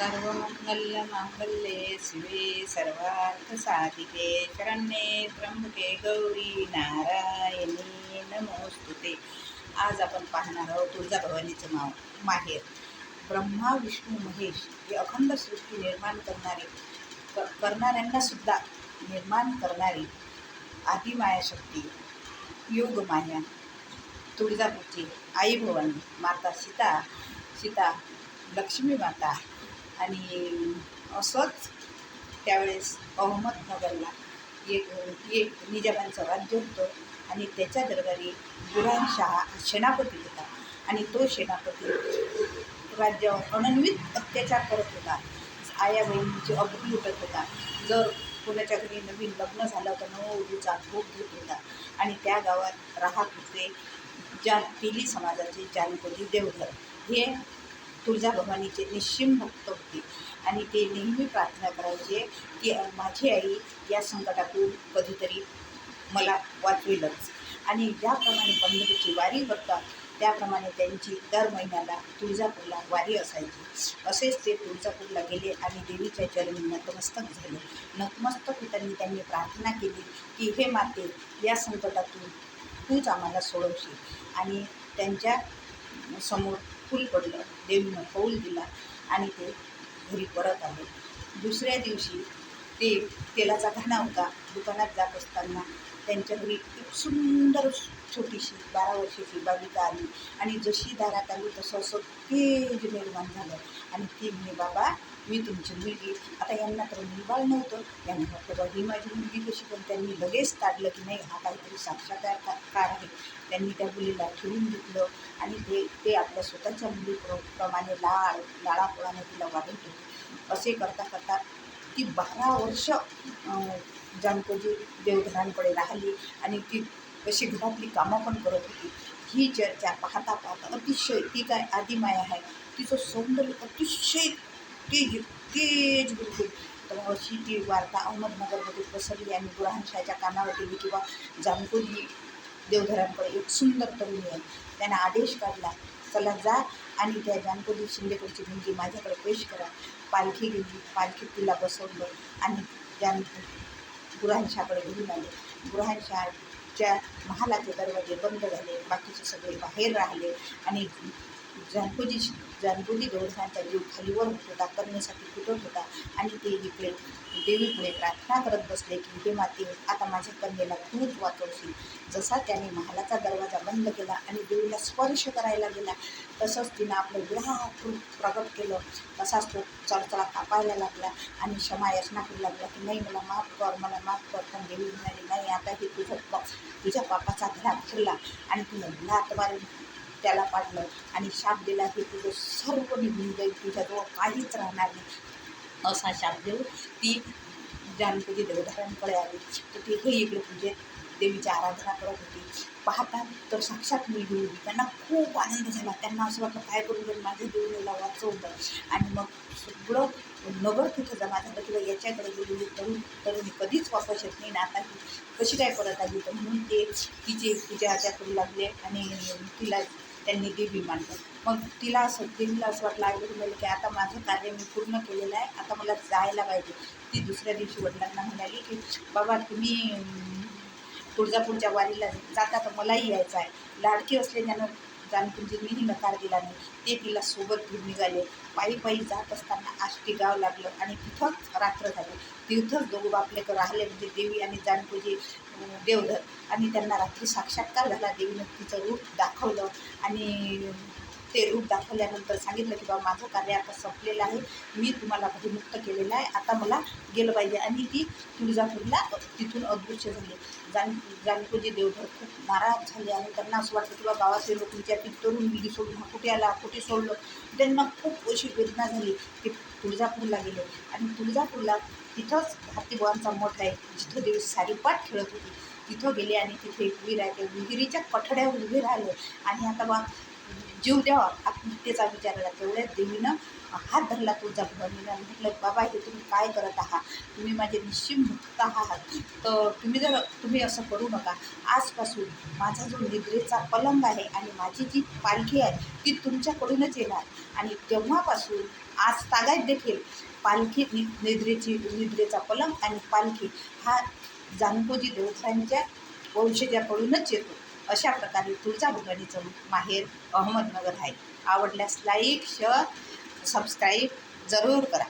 सर्वमङ्गलमाङ्गल्ये शिवे सर्वार्थसाधिके शरण्ये त्र्यंबके गौरी नारायणी. नमोस्तुते आज आपण पाहणार आहोत तुळजाभवानीचं नाव माहेर. ब्रह्मा विष्णू महेश हे अखंड सृष्टी निर्माण करणारे क करणाऱ्यांना सुद्धा निर्माण करणारी आदिमाया शक्ती योगमाया तुळजापूरची आई भवानी माता सीता सीता लक्ष्मी माता आणि असंच त्यावेळेस अहमदनगरला एक एक निजामांचं राज्य होतं आणि त्याच्या दरबारी बुरानशहा सेनापती होता आणि तो सेनापती राज्यावर अनन्वित अत्याचार करत होता. आया बहिणीची अगदी लुटत होता. जर कोणाच्या घरी नवीन लग्न झालं तर नववधूचा भोग घेत होता. आणि त्या गावात राहत होते ज्या तेली समाजाचे जानपदी देवधर हे तुळजाभवानीचे निश्चिम भक्त आणि ते नेहमी प्रार्थना करायचे की माझी आई या संकटातून कधीतरी मला वाचवेलच. आणि ज्याप्रमाणे पंढरीची वारी करतात त्याप्रमाणे त्यांची दर महिन्याला तुळजापूरला वारी असायची. असेच ते तुळजापूरला गेले आणि देवीच्या चरणी नतमस्तक झाले. नतमस्तक होताना त्यांनी प्रार्थना केली की हे माते या संकटातून तूच आम्हाला सोडवशील. आणि त्यांच्यासमोर फूल पडलं देवीनं कौल दिला आणि ते घरी परत आले. दुसऱ्या दिवशी ते तेलाचा घाणा होता. दुकानात जात असताना त्यांच्या घरी एक सुंदर छोटीशी बारा वर्षाची बालिका आली. आणि जशी दारात आली तसं असं तेज निर्माण झालं. आणि ती म्हणे बाबा मी तुमची मुलगी आता यांना तर मुलबाळ नव्हतं. यांना फक्त ही माझी मुलगी कशी पण त्यांनी लगेच काढलं की नाही हा काहीतरी साक्षात्कार का कार आहे. त्यांनी त्या मुलीला ठेवून घेतलं आणि ते ते आपल्या स्वतःच्या मुलीप्रमाणे लाळ लाळापोळाने तिला वाढत होते असे करता करता ती बारा वर्ष जानकोजी देवधरांकडे राहिली आणि ती अशी घरातली कामं पण करत होती. ही चर्चा पाहता पाहता अतिशय ती काय आदिमाया आहे. तिचं सौंदर्य अतिशय तेज तेज बिलकुल. तर अशी ती वार्ता अहमदनगरमध्ये पसरली आणि बुरहानशाहच्या कानावर गेली किंवा जानकोजी देवधरांकडे एक सुंदर तरुणी आहे त्यानं आदेश काढला चला जा आणि त्या जानकोजी शिंदेकडची मुलगी माझ्याकडे पेश करा. पालखी गेली पालखीत तिला बसवलं आणि जान बुरहानशाहकडे घेऊन आले. बुरहानशाहच्या महालाचे दरवाजे बंद झाले बाकीचे सगळे बाहेर राहिले आणि जानकोजी जानकोजी देवस्थानचा जीव खालीवर होत होता करण्यासाठी फुटत होता आणि ते इकडे देवीपुढे प्रार्थना करत बसले की हे माते आता माझ्या कन्येला तूच वाचवशील. जसा त्याने महालाचा दरवाजा बंद केला आणि देवीला स्पर्श करायला गेला तसंच तिनं आपलं विराट प्रगट केलं. तसाच तो चळचळा कापायला लागला आणि क्षमा याचना करू लागला की नाही मला माफ कर मला माफ कर पण देवी म्हणाली नाही आता हे तुझं प तुझ्या पापाचा घरा फिरला आणि तिनं लात मारून त्याला पाडलं आणि शाप दिला की तुझं सर्व निघून जाईल तुझ्याजवळ काहीच राहणार नाही. असा शाप देऊन ती जानकी देवधारांकडे आली. तर ती हे इकडे पूजेत देवीची आराधना करत होती. पाहतात तर साक्षात मुलगी होती त्यांना खूप आनंद झाला. त्यांना असं वाटलं काय करून जाईल माझ्या देवीला वाचवलं आणि मग सगळं नगर तिथं जमा झालं. किंवा याच्याकडे गेलेली तरुण तरुणी कधीच वापस येत नाही. ना आता कशी काय परत आली? तर म्हणून ते तिचे पूजा आजा करू लागले आणि तिला त्यांनी देवी मानलं मग तिला असं देवीला असं वाटलं आई म्हणाले की आता माझं कार्य मी पूर्ण केलेलं आहे आता मला जायला पाहिजे. ती दुसऱ्या दिवशी वडिलांना म्हणाली की बाबा तुम्ही तुळजापूरच्या वारीला जाता तर मलाही यायचं आहे. लाडकी असल्यानं जानकीजींनीही नकार दिला नाही ते तिला सोबत घेऊन निघाले. पायी पायी जात असताना आष्टी गाव लागलं आणि तिथंच रात्र झाली. तिथंच दोघं बापलेकर राहिले म्हणजे देवी आणि जानकीजी देवधर आणि त्यांना रात्री साक्षात्कार झाला देवीनं तिचं रूप दाखवलं. आणि ते रूप दाखवल्यानंतर सांगितलं की बाबा माझं कार्य आता संपलेलं आहे. मी तुम्हाला भयमुक्त केलेलं आहे. आता मला गेलं पाहिजे. आणि ती तुळजापूरला तिथून अदृश्य झाली. जान जानकोजी देवधर खूप नाराज झाले आणि त्यांना असं वाटलं की बाबा गावातले लोक विचारतील तरुण मुलगी सोडून हा कुठे आला कुठे सोडलं? त्यांना खूप अशी वेदना झाली की तुळजापूरला गेले. आणि तुळजापूरला तिथंच हातीबुवांचा मठ आहे. जिथं देवी सारीपाठ खेळत होती. तिथं गेले आणि तिथे उभी विहीर आहे. विहिरीच्या कठड्यावर उभे राहिले. आणि आता बा जीव द्यावा आत्महत्येचा विचार आला. तेवढ्या देवीनं हात धरला तुझा भवानीला म्हटलं बाबा हे तुम्ही काय करत आहात? तुम्ही माझे निश्चिम भक्त आहात. तर तुम्ही जर तुम्ही असं करू नका. आजपासून माझा जो निद्रेचा पलंग आहे आणि माझी जी पालखी आहे ती तुमच्याकडूनच येणार. आणि तेव्हापासून आज तागायत देखील पालखी नि निद्रेची निद्रेचा पलंग आणि पालखी हा जानकोजी देवतांच्या वंशजाकडूनच येतो. अशा प्रकारे तुळजाभवानीचं माहेर अहमदनगर आहे. आवडल्यास लाईक शेअर सबस्क्राईब जरूर करा.